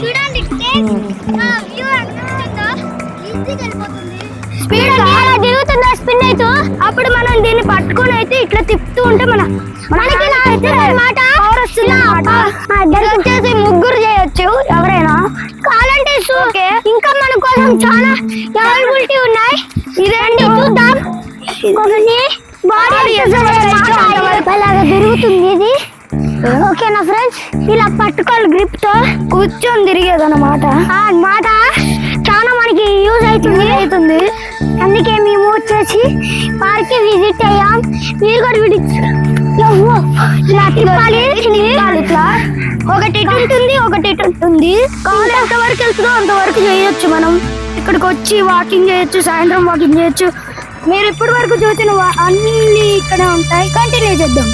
చూడండి వ్యూ అనిపిస్తుందా ఈజీగా స్పీడ్ తిరుగుతుందా స్పిన్ అయితే అప్పుడు మనం దీన్ని పట్టుకొని అయితే ఇట్లా తిప్పుతూ ఉంటే మన మనకి మాట పవర్ వస్తుంది వచ్చేసి ముగ్గురు చేయొచ్చు ఎవరైనా కావాలంటే ఓకే ఇంకా మన కోసం చాలా అవైలబిలిటీ ఉన్నాయి. ఇదేంటి చూద్దాం. కొన్ని తిరుగుతుంది ఇది. ఓకేనా ఫ్రెండ్స్? ఇలా పట్టుకోవాలి గ్రిప్తో కూర్చొని తిరిగేది అనమాట అన్నమాట. చాలా మనకి యూజ్ అవుతుంది. అవుతుంది. అందుకే మేము వచ్చేసి పార్క్ విజిట్ అయ్యాం. మీరు కూడా విజిట్ ఇలా తిప్పాలి ఇట్లా. ఒకటి ఉంటుంది ఒకటి ఉంటుంది. కావాలి ఎంత వరకు వెళ్తుందో అంతవరకు చేయొచ్చు మనం. ఇక్కడికి వచ్చి వాకింగ్ చేయొచ్చు సాయంత్రం వాకింగ్ చేయొచ్చు. మీరు ఇప్పటి వరకు చూసిన అన్ని ఇక్కడ ఉంటాయి. కంటిన్యూ చేద్దాం.